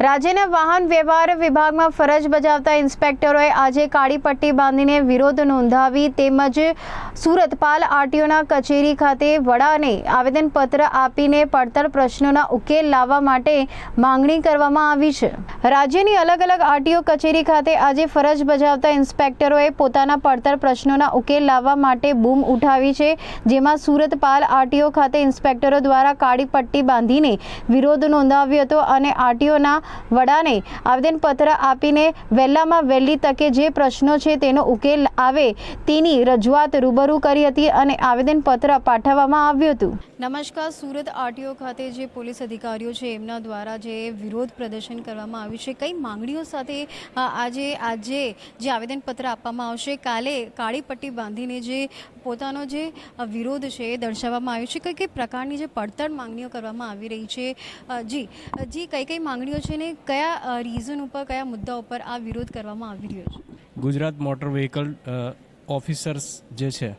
રાજ્યના વાહન વ્યવહાર વિભાગમાં ફરજ બજાવતા ઇન્સ્પેક્ટરોએ આજે કાળી પટ્ટી બાંધીને વિરોધ નોંધાવી તેમજ સુરતપાલ આરટીઓના કચેરી ખાતે વડાને આવેદનપત્ર આપીને પડતર પ્રશ્નોના ઉકેલ લાવવા માટે માંગણી કરવામાં આવી છે. રાજ્યની અલગ અલગ આરટીઓ કચેરી ખાતે આજે ફરજ બજાવતા ઇન્સ્પેક્ટરોએ પોતાના પડતર પ્રશ્નોના ઉકેલ લાવવા માટે બૂમ ઉઠાવી છે, જેમાં સુરતપાલ આરટીઓ ખાતે ઇન્સ્પેક્ટરો દ્વારા કાળી પટ્ટી બાંધીને વિરોધ નોંધાવ્યો હતો અને આરટીઓના વડાને આવેદનપત્ર આપીને વહેલામાં વહેલી તકે જે પ્રશ્નો છે તેનો ઉકેલ આવે તેની રજૂઆત રૂબરૂ કરી હતી અને આવેદનપત્ર પાઠવવામાં આવ્યું હતું. નમસ્કાર, સુરત આરટીઓ ખાતે જે પોલીસ અધિકારીઓ છે, એમના દ્વારા જે વિરોધ પ્રદર્શન કરવામાં આવ્યું છે, કઈ માંગણીઓ સાથે આજે આજે જે આવેદનપત્ર આપવામાં આવશે? કાલે કાળી પટ્ટી બાંધીને જે પોતાનો જે વિરોધ છે એ દર્શાવવામાં આવ્યો છે. કઈ કઈ પ્રકારની જે પડતર માંગણીઓ કરવામાં આવી રહી છે? જી જી કઈ કઈ માંગણીઓ છે ને કયા રીઝન ઉપર, કયા મુદ્દા ઉપર આ વિરોધ કરવામાં આવી રહ્યો છે? ગુજરાત મોટર વ્હીકલ ઓફિસર્સ જે છે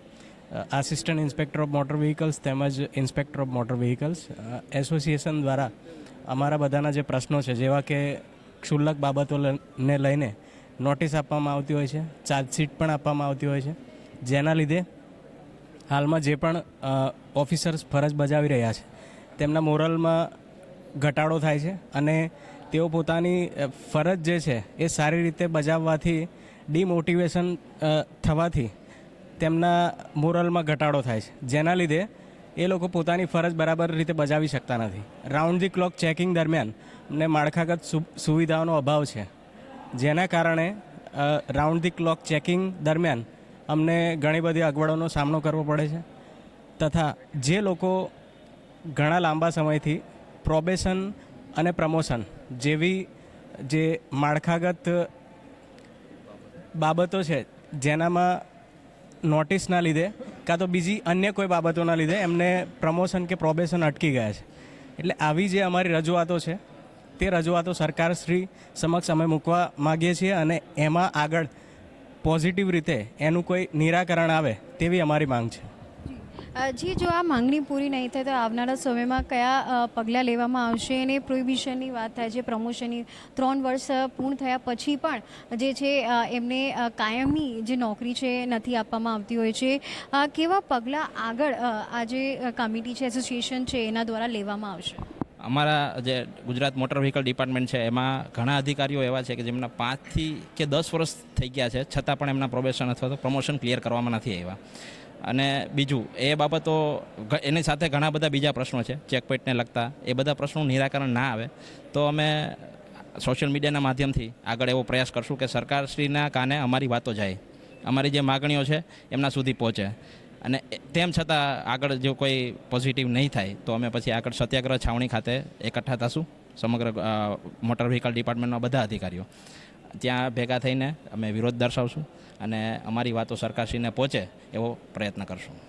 assistant inspector of motor vehicles તેમજ inspector of motor vehicles association દ્વારા અમારા બધાના જે પ્રશ્નો છે, જેવા કે ક્ષુલ્લક બાબતોને લઈને નોટિસ આપવામાં આવતી હોય છે ચાર્જશીટ પણ આપવામાં આવતી હોય છે, જેના લીધે હાલમાં જે પણ ઓફિસર્સ ફરજ બજાવી રહ્યા છે, તેમના મોરલમાં ઘટાડો થાય છે અને તેઓ પોતાની ફરજ જે છે એ સારી રીતે બજાવવાથી, ડિમોટિવેશન થવાથી તેમના મોરલમાં ઘટાડો થાય છે. જેના લીધે એ લોકો પોતાની ફરજ બરાબર રીતે બજાવી શકતા નથી. રાઉન્ડ ધી ક્લોક ચેકિંગ દરમિયાન અમને માળખાગત સુવિધાઓનો અભાવ છે. જેના કારણે રાઉન્ડ ધી ક્લોક ચેકિંગ દરમિયાન અમને ઘણી બધી અગવડોનો સામનો કરવો પડે છે. તથા જે લોકો ઘણા લાંબા સમયથી પ્રોબેશન અને પ્રમોશન જેવી જે માળખાગત બાબતો છે, જેનામાં નોટિસના લીધે કાં તો બીજી અન્ય કોઈ બાબતોના લીધે એમને પ્રમોશન કે પ્રોબેશન અટકી ગયા છે. એટલે આવી જે અમારી રજૂઆતો છે, તે રજૂઆતો સરકારશ્રી સમક્ષ અમે મૂકવા માગીએ છીએ અને એમાં આગળ પોઝિટિવ રીતે એનું કોઈ નિરાકરણ આવે તેવી અમારી માંગ છે. જી, જો આ માંગણી પૂરી નહીં થાય તો આવનારા સમયમાં કયા પગલાં લેવામાં આવશે અને પ્રોહિબિશનની વાત થાય છે, પ્રમોશનની ત્રણ વર્ષ પૂર્ણ થયા પછી પણ જે છે એમને કાયમી જે નોકરી છે નથી આપવામાં આવતી હોય છે. કેવા પગલાં આગળ આ જે કમિટી છે, એસોસિએશન છે, એના દ્વારા લેવામાં આવશે? અમારા જે ગુજરાત મોટર વ્હીકલ ડિપાર્ટમેન્ટ છે, એમાં ઘણા અધિકારીઓ એવા છે કે જેમના પાંચથી કે દસ વર્ષ થઈ ગયા છે, છતાં પણ એમના પ્રોબેશન અથવા તો પ્રમોશન ક્લિયર કરવામાં નથી આવ્યા. અને બીજું, એ બાબતો એની સાથે ઘણા બધા બીજા પ્રશ્નો છે ચેકપોઇન્ટને લગતા. એ બધા પ્રશ્નોનું નિરાકરણ ના આવે, તો અમે સોશિયલ મીડિયાના માધ્યમથી આગળ એવો પ્રયાસ કરશું કે સરકારશ્રીના કાને અમારી વાતો જાય. અમારી જે માગણીઓ છે, એમના સુધી પહોંચે. અને તેમ છતાં આગળ જો કોઈ પોઝિટિવ નહીં થાય, તો અમે પછી આગળ સત્યાગ્રહ છાવણી ખાતે એકઠા થશું. સમગ્ર મોટર વ્હીકલ ડિપાર્ટમેન્ટના બધા અધિકારીઓ. ત્યાં ભેગા થઈને અમે વિરોધ દર્શાવશું અને અમારી વાતો સરકારશ્રીને પહોંચે એવો પ્રયત્ન કરશું.